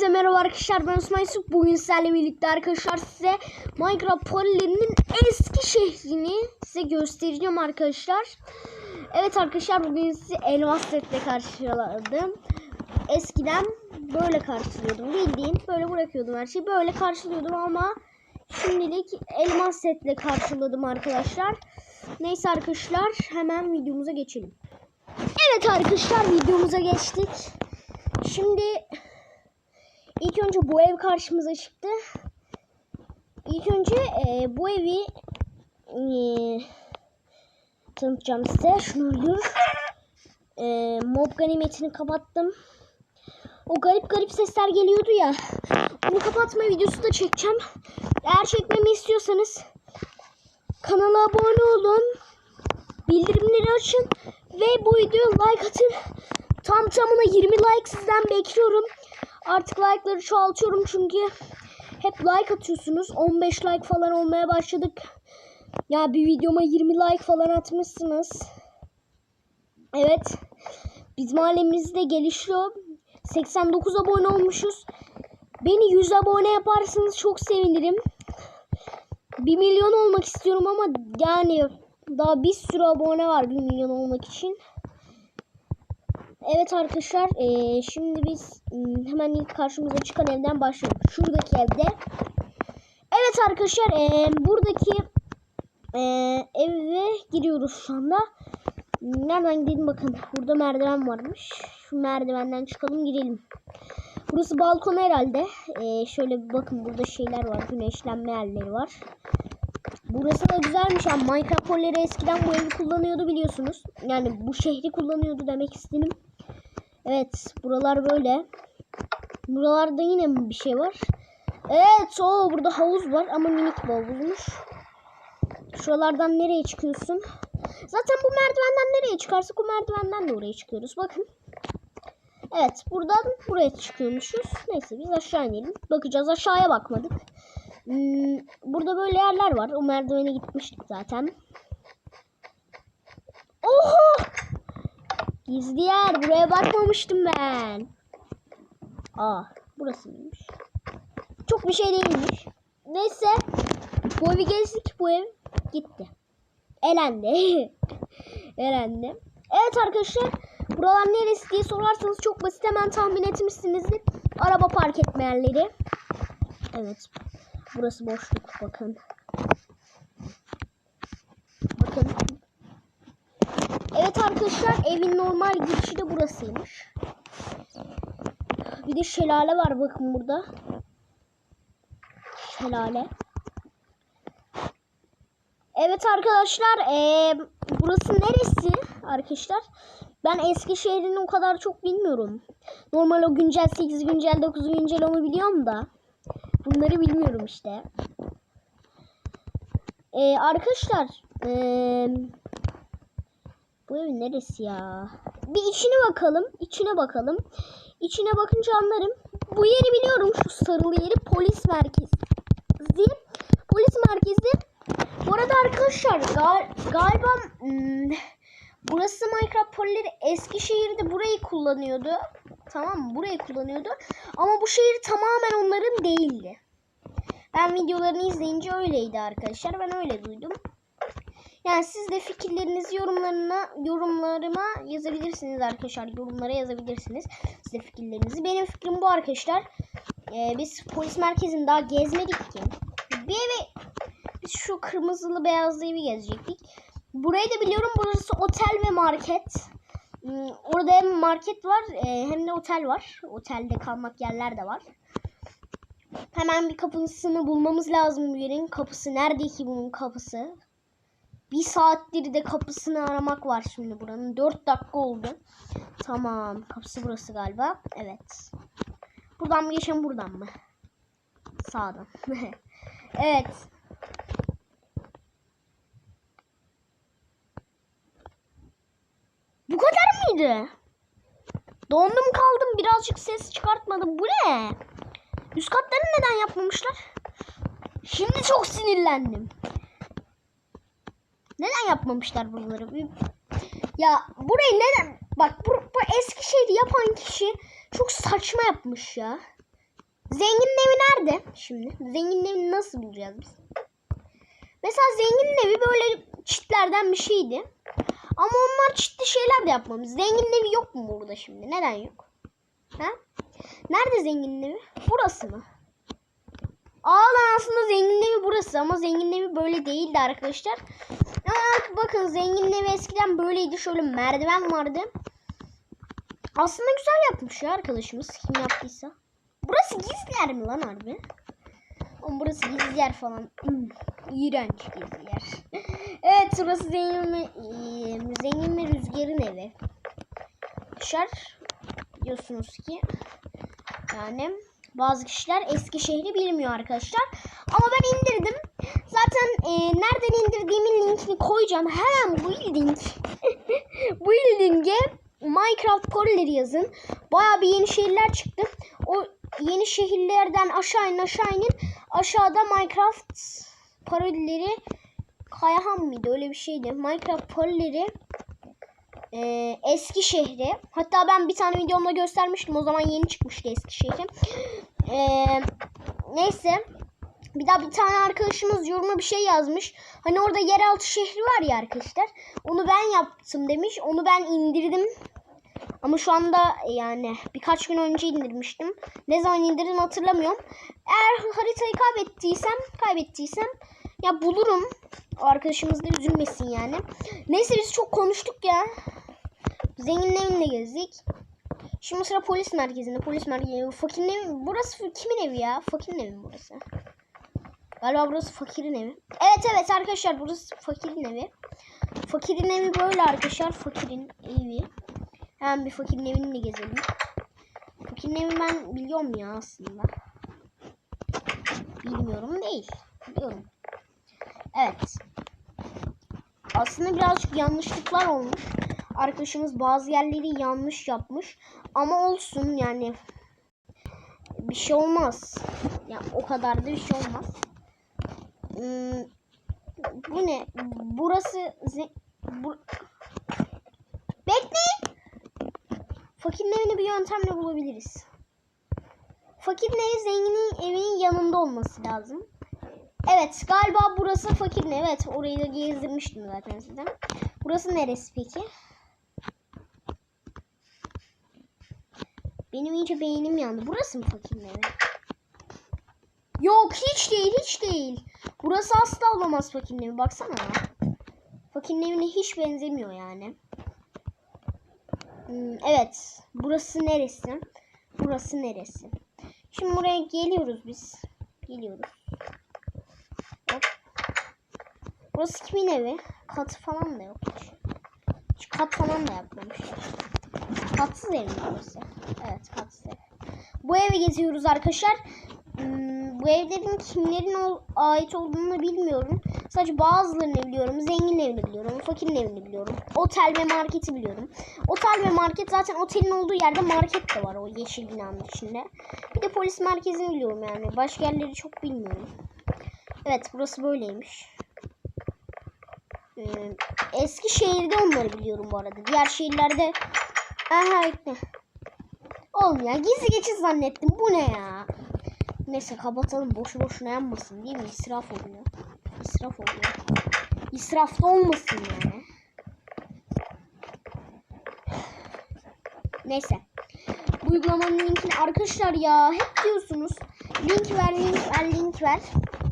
Hepinize merhaba arkadaşlar ben Osman Yusuf. Bugün sizlerle birlikte arkadaşlar size Minecraft Polilerinin eski şehrini size göstereceğim arkadaşlar. Evet arkadaşlar bugün sizi elmas setle karşıladım. Eskiden böyle karşılıyordum. Bildiğin böyle bırakıyordum her şeyi. Böyle karşılıyordum ama şimdilik elmas setle karşıladım arkadaşlar. Neyse arkadaşlar hemen videomuza geçelim. Evet arkadaşlar videomuza geçtik. Şimdi ilk önce bu ev karşımıza çıktı. İlk önce e, bu evi e, tanıtacağım size. Şunu öldür. E, mob ganimetini kapattım. O garip garip sesler geliyordu ya. Onu kapatma videosu da çekeceğim. Eğer çekmemi istiyorsanız kanala abone olun. Bildirimleri açın. Ve bu videoya like atın. Tam tamına 20 like sizden bekliyorum. Artık like'ları çoğaltıyorum çünkü hep like atıyorsunuz. 15 like falan olmaya başladık. Ya bir videoma 20 like falan atmışsınız. Evet. Bizim alemimiz de gelişiyor. 89 abone olmuşuz. Beni 100 abone yaparsanız çok sevinirim. 1 milyon olmak istiyorum ama yani daha bir sürü abone var 1 milyon olmak için. Evet arkadaşlar eee, şimdi biz hmm, hemen ilk karşımıza çıkan evden başlayalım. Şuradaki evde. Evet arkadaşlar eee, buradaki eee, eve giriyoruz şu anda. Nereden gidelim bakın. Burada merdiven varmış. Şu merdivenden çıkalım girelim. Burası balkon herhalde. Eee, şöyle bir bakın burada şeyler var. Güneşlenme yerleri var. Burası da güzelmiş ama Minecraft eskiden bu evi kullanıyordu biliyorsunuz. Yani bu şehri kullanıyordu demek istedim. Evet buralar böyle. Buralarda yine bir şey var. Evet o burada havuz var ama minik bir havuzmuş. Şuralardan nereye çıkıyorsun? Zaten bu merdivenden nereye çıkarsak o merdivenden de oraya çıkıyoruz. Bakın. Evet buradan buraya çıkıyormuşuz. Neyse biz aşağı inelim. Bakacağız aşağıya bakmadık. Hmm, burada böyle yerler var. O merdivene gitmiştik zaten. Oha! Gizli yer. Buraya bakmamıştım ben. Aa, burasıymış. Çok bir şey değilmiş. Neyse. Bu evi gezdik. Bu ev gitti. Elendi. Elendi. Evet arkadaşlar. Buralar neresi diye sorarsanız çok basit hemen tahmin etmişsinizdir. Araba park etme yerleri. Evet. Burası boşluk bakın. Bakın. Evet arkadaşlar evin normal girişi de burasıymış. Bir de şelale var bakın burada. Şelale. Evet arkadaşlar eee, burası neresi arkadaşlar? Ben Eskişehir'in o kadar çok bilmiyorum. Normal o güncel 8 güncel 9 güncel onu biliyorum da. Bunları bilmiyorum işte. Ee, arkadaşlar ee, bu evin neresi ya? Bir içine bakalım. İçine bakalım. İçine bakınca anlarım. Bu yeri biliyorum. Şu sarılı yeri polis merkezi. Polis merkezi. Bu arada arkadaşlar gal galiba hmm, burası Minecraft polileri Eskişehir'de burayı kullanıyordu. Tamam mı? Burayı kullanıyordu. Ama bu şehir tamamen onların değildi. Ben videolarını izleyince öyleydi arkadaşlar. Ben öyle duydum. Yani siz de fikirlerinizi yorumlarına yorumlarıma yazabilirsiniz arkadaşlar. Yorumlara yazabilirsiniz. Siz de fikirlerinizi. Benim fikrim bu arkadaşlar. Ee, biz polis merkezini daha gezmedik ki. Bir eve biz şu kırmızılı beyazlı evi gezecektik. Burayı da biliyorum. Burası otel ve market. Hmm, Orada hem market var e, hem de otel var. Otelde kalmak yerler de var. Hemen bir kapısını bulmamız lazım bu yerin. Kapısı nerede ki bunun kapısı? Bir saattir de kapısını aramak var şimdi buranın. 4 dakika oldu. Tamam. Kapısı burası galiba. Evet. Buradan mı geçelim buradan mı? Sağdan. evet. Bu kadar mıydı? Dondum kaldım. Birazcık ses çıkartmadım. Bu ne? Üst katlarını neden yapmamışlar? Şimdi çok sinirlendim. Neden yapmamışlar buraları? Bir- Ya burayı neden? Bak bu, bu Eskişehir'i yapan kişi çok saçma yapmış ya. Zenginin evi nerede şimdi? Zenginin evini nasıl bulacağız biz? Mesela zenginin evi böyle çitlerden bir şeydi. Ama onlar çitli şeyler de yapmamış. Zenginin evi yok mu burada şimdi? Neden yok? Ha? Nerede zenginin evi? Burası mı? Aa lan aslında zenginin evi burası ama zenginin evi böyle değildi arkadaşlar. Ama bakın zenginin eskiden böyleydi. Şöyle merdiven vardı. Aslında güzel yapmış ya arkadaşımız. Kim yaptıysa. Burası gizli yer mi lan harbi? Oğlum burası gizli yer falan. İğrenç gizli yer. evet burası zengin mi, zengin mi rüzgarın evi. Arkadaşlar diyorsunuz ki yani bazı kişiler eski şehri bilmiyor arkadaşlar. Ama ben indirdim. Zaten eee, nereden indirdiğimin linkini koyacağım. Hemen bu link. bu linke Minecraft Polileri yazın. Baya bir yeni şehirler çıktı. O yeni şehirlerden aşağı inin aşağı inin. Aşağıda Minecraft parodileri Kayahan mıydı öyle bir şeydi. Minecraft parodileri e, eski şehri. Hatta ben bir tane videomda göstermiştim. O zaman yeni çıkmıştı eski şehri. E, neyse. Bir daha bir tane arkadaşımız yoruma bir şey yazmış. Hani orada yeraltı şehri var ya arkadaşlar. Onu ben yaptım demiş. Onu ben indirdim. Ama şu anda yani birkaç gün önce indirmiştim. Ne zaman indirdim hatırlamıyorum. Eğer haritayı kaybettiysem, kaybettiysem ya bulurum. O arkadaşımız da üzülmesin yani. Neyse biz çok konuştuk ya. Zenginin evinde gezdik. Şimdi sıra polis merkezinde. Polis merkezi. Fakirin evi. Burası kimin evi ya? Fakirin evi burası? Galiba burası fakirin evi. Evet evet arkadaşlar burası fakirin evi. Fakirin evi böyle arkadaşlar. Fakirin evi. Hemen bir fakirin evini de gezelim. Fakirin evi ben biliyorum ya aslında. Bilmiyorum değil. Biliyorum. Evet. Aslında birazcık yanlışlıklar olmuş. Arkadaşımız bazı yerleri yanlış yapmış. Ama olsun yani. Bir şey olmaz. Ya o kadar da bir şey olmaz. Hmm, bu ne? Burası bu- Bekleyin. Fakirin evini bir yöntemle bulabiliriz. Fakirin evi zenginin evinin yanında olması lazım. Evet galiba burası fakirin. Evet orayı da gezdirmiştim zaten size. Burası neresi peki? Benim iyice beynim yandı. Burası mı fakirin evi? Yok hiç değil hiç değil. Burası asla olamaz fakirin. Baksana ya. Evine hiç benzemiyor yani. Hmm, evet. Burası neresi? Burası neresi? Şimdi buraya geliyoruz biz. Geliyoruz. Hop. Burası kimin evi? Katı falan da yok. Hiç, hiç kat falan da yapmamışlar. Katsız ev mi burası? Evet katsız ev. Bu evi geziyoruz arkadaşlar. Bu evlerin kimlerin ait olduğunu bilmiyorum. Sadece bazılarını biliyorum. Zengin evini biliyorum. Fakirin evini biliyorum. Otel ve marketi biliyorum. Otel ve market zaten otelin olduğu yerde market de var o yeşil binanın içinde. Bir de polis merkezini biliyorum yani. Başka yerleri çok bilmiyorum. Evet burası böyleymiş. Ee, eski şehirde onları biliyorum bu arada. Diğer şehirlerde Aha? Oğlum ya gizli geçit zannettim. Bu ne ya? Neyse kapatalım. Boşu boşuna yanmasın değil mi? İsraf oluyor. İsraf oluyor. İsraf da olmasın yani. Neyse. Bu uygulamanın linkini arkadaşlar ya hep diyorsunuz. Link ver, link ver, link ver.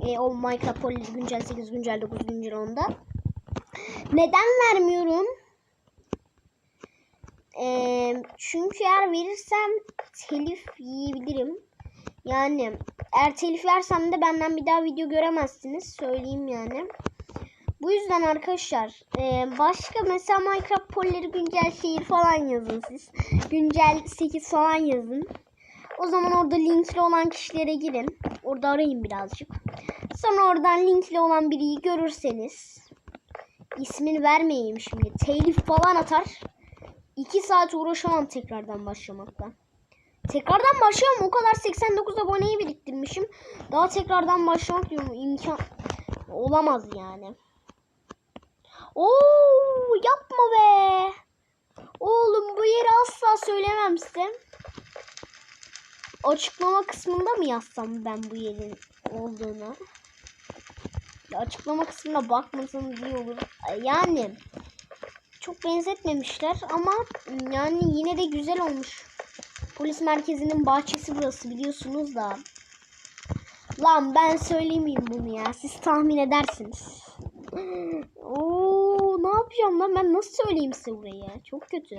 E, o Minecraft Poly'li güncel 8, güncel 9, güncel 10'da. Neden vermiyorum? Ee, çünkü eğer verirsem telif yiyebilirim. Yani eğer telif versem de benden bir daha video göremezsiniz. Söyleyeyim yani. Bu yüzden arkadaşlar e, başka mesela Minecraft polleri güncel şehir falan yazın siz. Güncel 8 falan yazın. O zaman orada linkli olan kişilere girin. Orada arayın birazcık. Sonra oradan linkli olan biriyi görürseniz ismini vermeyeyim şimdi. Telif falan atar. 2 saat uğraşamam tekrardan başlamakla. Tekrardan başlayamam. O kadar 89 aboneyi biriktirmişim. Daha tekrardan başlamak diyorum. imkan olamaz yani. Oo yapma be. Oğlum bu yeri asla söylemem size. açıklama kısmında mı yazsam ben bu yerin olduğunu? Ya açıklama kısmına bakmasanız iyi olur. Yani çok benzetmemişler ama yani yine de güzel olmuş. Polis merkezinin bahçesi burası biliyorsunuz da. Lan ben söylemeyeyim bunu ya. Siz tahmin edersiniz. Oo, ne yapacağım lan ben nasıl söyleyeyim size burayı? Çok kötü.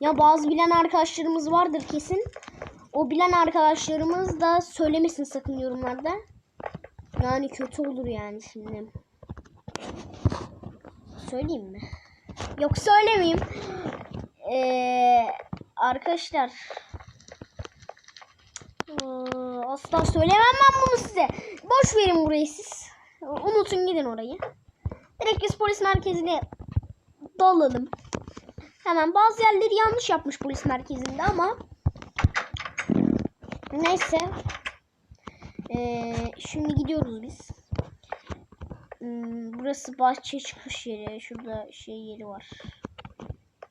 Ya bazı bilen arkadaşlarımız vardır kesin. O bilen arkadaşlarımız da söylemesin sakın yorumlarda. Yani kötü olur yani şimdi. Söyleyeyim mi? Yok söylemeyeyim. Ee, arkadaşlar. Asla söylemem ben bunu size. Boş verin burayı siz. Unutun gidin orayı. Direkt biz polis merkezine dalalım. Hemen bazı yerleri yanlış yapmış polis merkezinde ama neyse. Ee, şimdi gidiyoruz biz. Hmm, burası bahçe çıkış yeri. Şurada şey yeri var.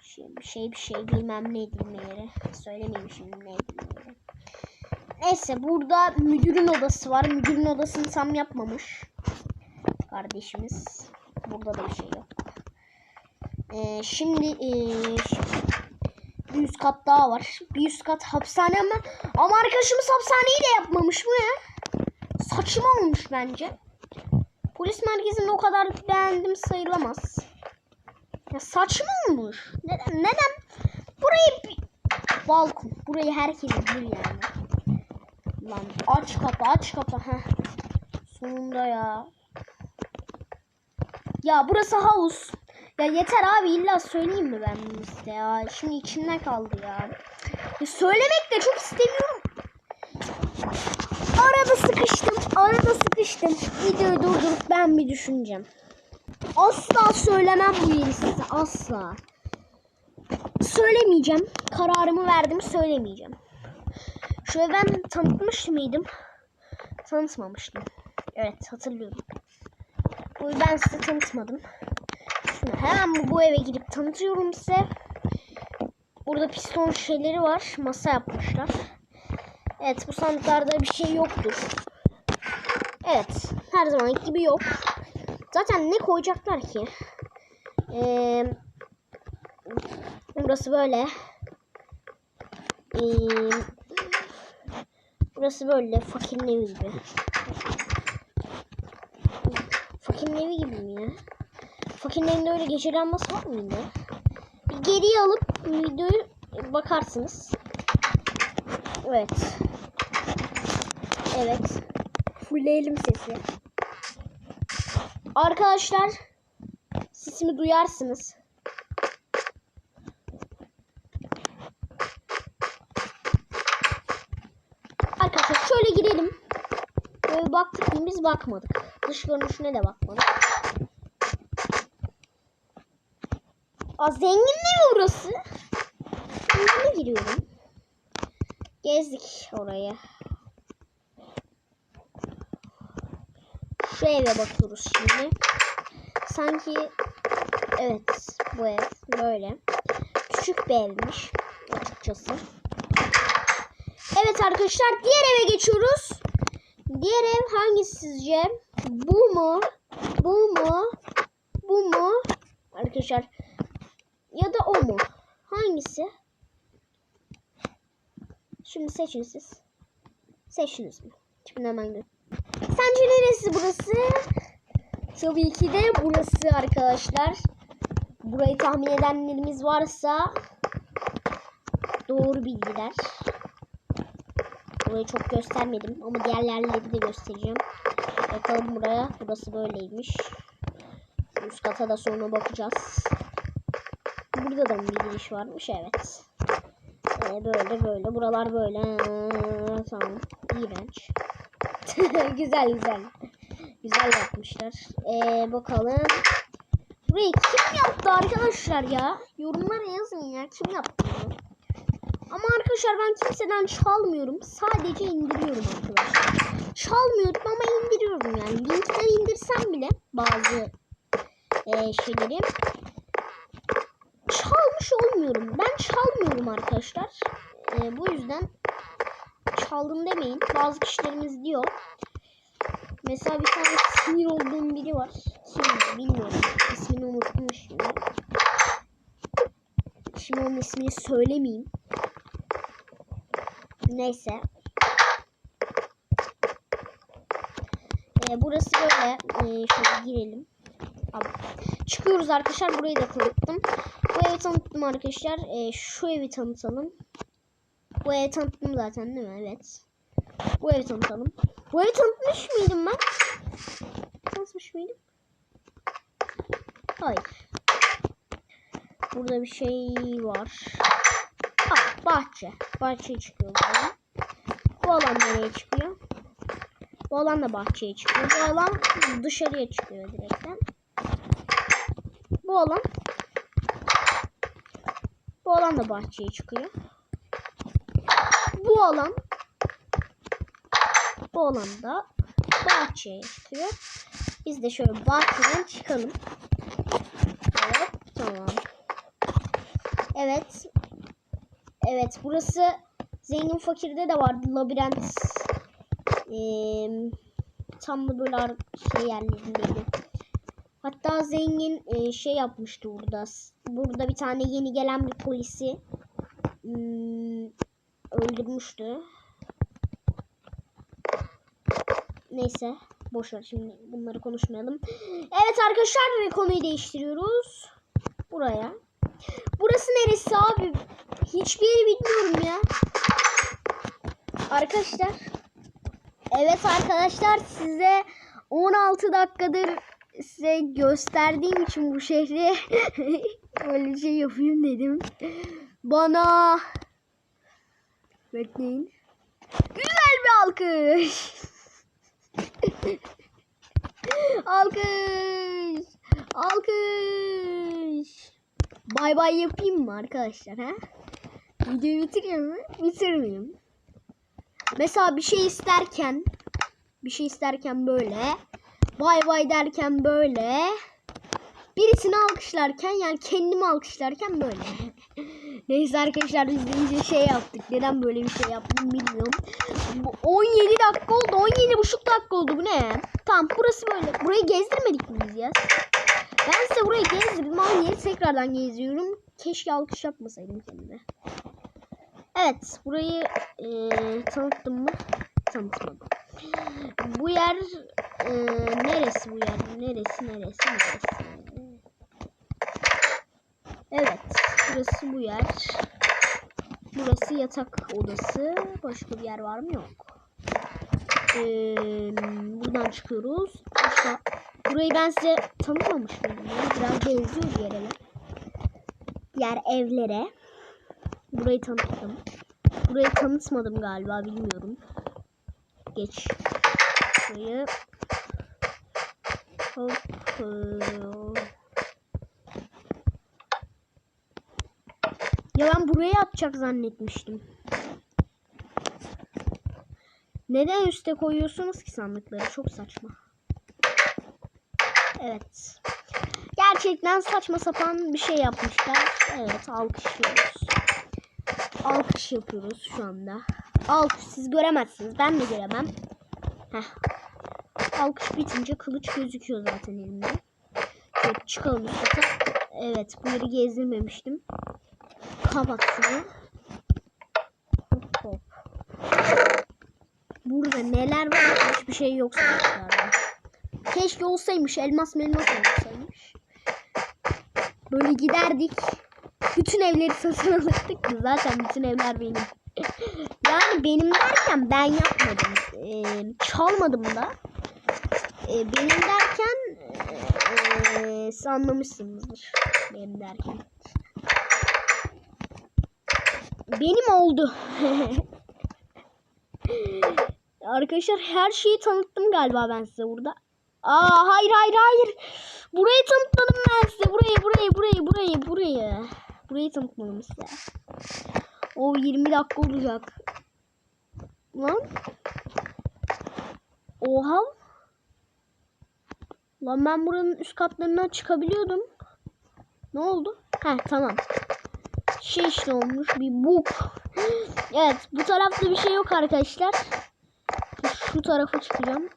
Şey bir şey bir şey bilmem ne edilme yeri. Söylemeyeyim şimdi ne edilme yeri. Neyse burada müdürün odası var. Müdürün odasını tam yapmamış. Kardeşimiz. Burada da bir şey yok. Ee, şimdi ee, bir üst kat daha var. Bir üst kat hapishane ama ama arkadaşımız hapishaneyi de yapmamış. Bu ne? Saçma olmuş bence. Polis merkezini o kadar beğendim sayılamaz. Ya saçma olmuş. Neden? Neden? Burayı balkon. Burayı herkes bilir yani. Lan aç kapı aç kapı. Heh. Sonunda ya. Ya burası havuz. Ya yeter abi illa söyleyeyim mi ben bunu size ya. Şimdi içimde kaldı ya. ya söylemek de çok istemiyorum. Arada sıkıştım. Arada sıkıştım. Videoyu durdurup ben bir düşüneceğim. Asla söylemem bu yeri size. Asla. Söylemeyeceğim. Kararımı verdim söylemeyeceğim. Şöyle ben tanıtmış mıydım? Tanıtmamıştım. Evet hatırlıyorum. Bu ben size tanıtmadım. Şunu hemen bu, eve gidip tanıtıyorum size. Burada piston şeyleri var. Masa yapmışlar. Evet bu sandıklarda bir şey yoktur. Evet her zaman gibi yok. Zaten ne koyacaklar ki? Ee, burası böyle. Ee, burası böyle fakirin evi gibi. Fakirin evi gibi mi ya? Fakirin evinde öyle gece lambası var mıydı? Geriye alıp videoyu bakarsınız. Evet. Evet. Fullleyelim sesi. Arkadaşlar sesimi duyarsınız. Arkadaşlar şöyle girelim. Böyle baktık mı biz bakmadık. Dış görünüşüne de bakmadık. Aa, zengin mi burası? Zengine giriyorum. Gezdik orayı. Şu eve bakıyoruz şimdi. Sanki evet bu ev böyle. Küçük bir evmiş açıkçası. Evet arkadaşlar diğer eve geçiyoruz. Diğer ev hangisi sizce? Bu mu? Bu mu? Bu mu? Arkadaşlar ya da o mu? Hangisi? Şimdi seçin siz. Seçtiniz mi? Şimdi hemen gör. Sence neresi burası? Tabii ki de burası arkadaşlar. Burayı tahmin edenlerimiz varsa doğru bilgiler. Burayı çok göstermedim ama diğer yerleri de göstereceğim. Bakalım buraya. Burası böyleymiş. Üst kata da sonra bakacağız. Burada da bir giriş varmış evet. Ee, böyle böyle. Buralar böyle. Ee, tamam. İğrenç. güzel güzel. Güzel yapmışlar. Ee, bakalım. Burayı kim yaptı arkadaşlar ya? Yorumlara yazın ya. Kim yaptı? Ama arkadaşlar ben kimseden çalmıyorum. Sadece indiriyorum arkadaşlar. Çalmıyorum ama indiriyorum yani. Linkten indirsem bile bazı e, şeyleri çalmış olmuyorum. Ben çalmıyorum arkadaşlar. E, bu yüzden çaldım demeyin. Bazı kişilerimiz diyor. Mesela bir tane sinir olduğum biri var. Kim bilmiyorum. İsmini unuttum şimdi. Şimdi onun ismini söylemeyeyim. Neyse. Ee, burası böyle. Ee, şöyle girelim. Abi. Çıkıyoruz arkadaşlar. Burayı da tanıttım. Bu evi tanıttım arkadaşlar. Ee, şu evi tanıtalım. Bu evi tanıttım zaten değil mi? Evet. Bu evi tanıtalım. Bu evi tanıtmış mıydım ben? Tanıtmış mıydım? Hayır. Burada bir şey var. Ha, bahçe. Bahçeye çıkıyor bu alan. Bu alan nereye çıkıyor? Bu alan da bahçeye çıkıyor. Bu alan dışarıya çıkıyor direkten. Bu alan bu alan da bahçeye çıkıyor. Bu alan bu alan da bahçeye çıkıyor. Biz de şöyle bahçeden çıkalım. Evet, tamam. Evet. Evet, burası Zengin Fakir'de de vardı labirent. Ee, tam da böyle şey yerlerindeydi. Hatta zengin e, şey yapmıştı burada. Burada bir tane yeni gelen bir polisi öldürmüştü. Neyse boş ver şimdi bunları konuşmayalım. Evet arkadaşlar konuyu değiştiriyoruz. Buraya. Burası neresi abi? Hiçbir yeri bilmiyorum ya. Arkadaşlar. Evet arkadaşlar size 16 dakikadır size gösterdiğim için bu şehri böyle şey yapayım dedim. Bana bekleyin. Güzel bir alkış. alkış. Alkış. Bay bay yapayım mı arkadaşlar ha? Videoyu bitireyim mi? Bitirmeyeyim. Mesela bir şey isterken bir şey isterken böyle bay bay derken böyle birisini alkışlarken yani kendimi alkışlarken böyle. Neyse arkadaşlar biz iyice şey yaptık. Neden böyle bir şey yaptım bilmiyorum. Bu 17 dakika oldu. 17 buçuk dakika oldu. Bu ne? Tamam burası böyle. Burayı gezdirmedik mi biz ya? Ben size burayı gezdirdim. Aynı yeri tekrardan geziyorum. Keşke alkış yapmasaydım kendime. Evet. Burayı eee tanıttım mı? Tanıtmadım. Bu yer eee, neresi bu yer? Neresi neresi neresi? Evet. Burası bu yer. Burası yatak odası. Başka bir yer var mı? Yok. Eee, buradan çıkıyoruz. Aşağı. Burayı ben size tanıtmamış mıydım? Biraz benziyor eve. Diğer evlere. Burayı tanıttım. Burayı tanıtmadım galiba bilmiyorum. Geç. Burayı. Hop. Ya ben buraya atacak zannetmiştim. Neden üste koyuyorsunuz ki sandıkları? Çok saçma. Evet. Gerçekten saçma sapan bir şey yapmışlar. Evet alkışlıyoruz. Alkış yapıyoruz şu anda. Alkış siz göremezsiniz. Ben de göremem. Heh. Alkış bitince kılıç gözüküyor zaten elimde. Şöyle çıkalım üstte. Evet bu yeri gezdirmemiştim. Şunu. Hop hop. Burada neler var? Hiçbir şey yok sandıklarda. Keşke olsaymış. Elmas melmas olsaymış. Böyle giderdik. Bütün evleri satın alırdık. Zaten bütün evler benim. yani benim derken ben yapmadım. Ee, çalmadım da. Ee, benim derken ee, siz anlamışsınızdır. Benim derken. Benim oldu. Arkadaşlar her şeyi tanıttım galiba ben size burada. Aa hayır hayır hayır. Burayı tanıtmadım ben size. Burayı burayı burayı burayı burayı. Burayı tanıtmadım size. O 20 dakika olacak. Lan. Oha. Lan ben buranın üst katlarından çıkabiliyordum. Ne oldu? Heh tamam. Şey işte olmuş bir bug. Evet bu tarafta bir şey yok arkadaşlar. Şu tarafa çıkacağım.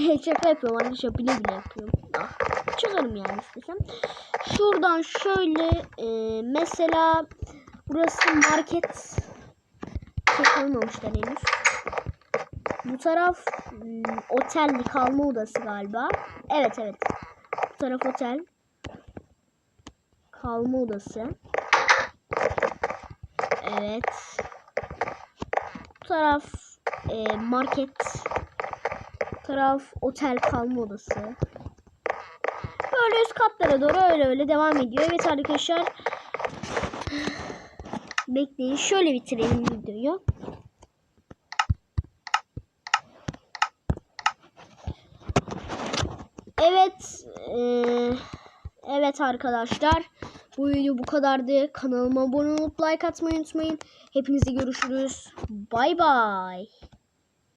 Şaka yapıyorum arkadaşlar bile bile yapıyorum. Ah, çıkarım yani istesem. Şuradan şöyle e, mesela burası market şey koymamışlar henüz. Bu taraf hmm, otel kalma odası galiba. Evet evet. Bu taraf otel. Kalma odası. Evet. Bu taraf e, market. Taraf otel kalma odası. Böyle üst katlara doğru öyle öyle devam ediyor. Evet arkadaşlar. Bekleyin. Şöyle bitirelim videoyu. Evet. eee, evet arkadaşlar. Bu video bu kadardı. Kanalıma abone olup like atmayı unutmayın. Hepinize görüşürüz. Bay bay.